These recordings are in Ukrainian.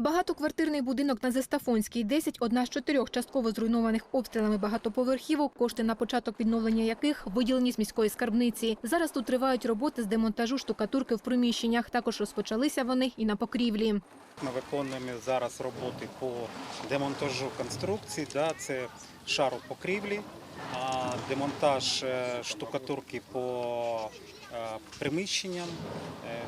Багатоквартирний будинок на Зестафонській 10 – одна з чотирьох частково зруйнованих обстрілами багатоповерхівок, кошти на початок відновлення яких виділені з міської скарбниці. Зараз тут тривають роботи з демонтажу штукатурки в приміщеннях. Також розпочалися вони і на покрівлі. Ми виконуємо зараз роботи по демонтажу конструкцій. Да, це шару покрівлі, демонтаж е, штукатурки по е, приміщенням, е,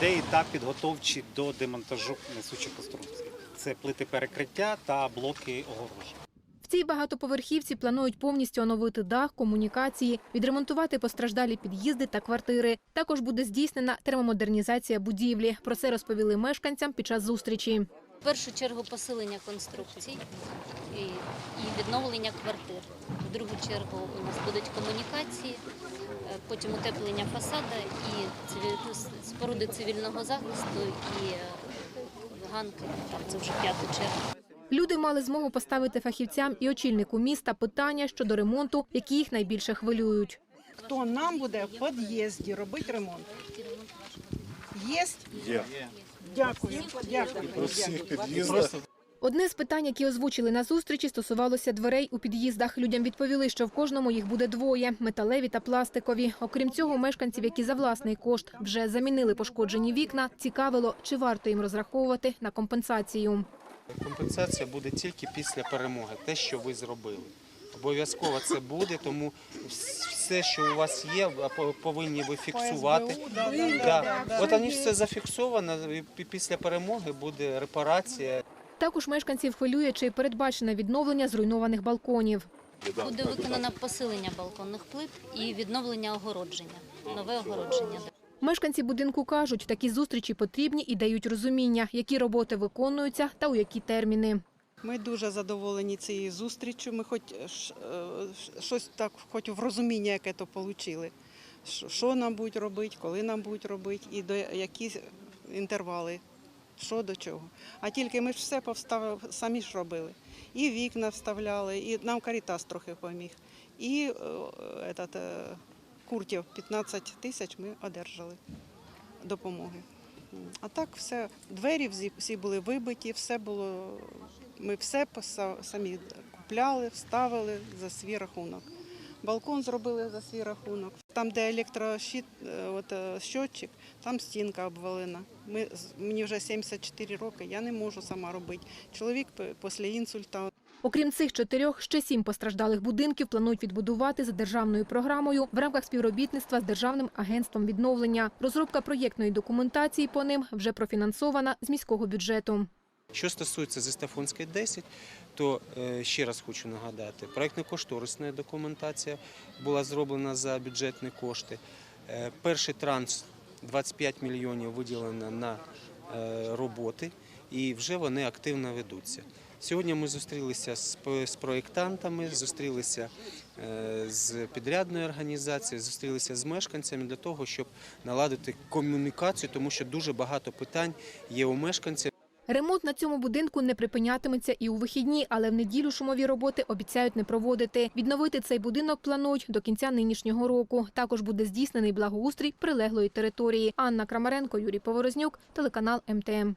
де етап підготовчий до демонтажу несучих конструкцій. Це плити перекриття та блоки огорожі. В цій багатоповерхівці планують повністю оновити дах, комунікації, відремонтувати постраждалі під'їзди та квартири. Також буде здійснена термомодернізація будівлі. Про це розповіли мешканцям під час зустрічі. В першу чергу посилення конструкцій і, відновлення квартир. В другу чергу у нас будуть комунікації, е, потім утеплення фасада і споруди цивільного захисту і е, ганки. Там це вже п'яту чергу. Люди мали змогу поставити фахівцям і очільнику міста питання щодо ремонту, які їх найбільше хвилюють. хто нам буде в під'їзді робити ремонт. Є? Є. Дякую. Дякую. Дякую. Одне з питань, які озвучили на зустрічі, стосувалося дверей у під'їздах. Людям відповіли, що в кожному їх буде двоє – металеві та пластикові. Окрім цього, мешканців, які за власний кошт вже замінили пошкоджені вікна, цікавило, чи варто їм розраховувати на компенсацію. Компенсація буде тільки після перемоги, те, що ви зробили. Обов'язково це буде, тому все, що у вас є, а по- повинні ви фіксувати. Да. От вони все зафіксовано, і після перемоги буде репарація. Також мешканців хвилює, чи передбачене відновлення зруйнованих балконів. Буде виконано посилення балконних плит і відновлення огородження, нове огородження. Мешканці будинку кажуть, такі зустрічі потрібні і дають розуміння, які роботи виконуються та у які терміни. Ми дуже задоволені цією зустрічю. Ми хоч е, е, щось так, хоч в розуміння, яке то отримали. Що нам будуть робити, коли нам будуть робити і до які інтервали, що до чого. А тільки ми ж все самі ж робили. І вікна вставляли, і нам Карітас трохи поміг. І е, этот, е, куртів 15 тисяч ми одержали допомоги. А так все, двері всі були вибиті, все було. Ми все самі купляли, вставили за свій рахунок. Балкон зробили за свій рахунок. Там, де електрощит, е, от, е, щотчик, там стінка обвалена. Ми, з- мені вже 74 роки, я не можу сама робити. Чоловік після інсульта Окрім цих чотирьох, ще сім постраждалих будинків планують відбудувати за державною програмою в рамках співробітництва з Державним агентством відновлення. Розробка проєктної документації по ним вже профінансована з міського бюджету. Що стосується Зестафонської 10, то е, ще раз хочу нагадати, проєктно-кошторисна документація була зроблена за бюджетні кошти. Е, Перший транш 25 мільйонів виділено на е, роботи, і вже вони активно ведуться. Сьогодні ми зустрілися з проєктантами, зустрілися з підрядною організацією, зустрілися з мешканцями для того, щоб наладити комунікацію, тому що дуже багато питань є у мешканців. Ремонт на цьому будинку не припинятиметься і у вихідні, але в неділю шумові роботи обіцяють не проводити. Відновити цей будинок планують до кінця нинішнього року. Також буде здійснений благоустрій прилеглої території. Анна Крамаренко, Юрій Поворознюк, телеканал МТМ.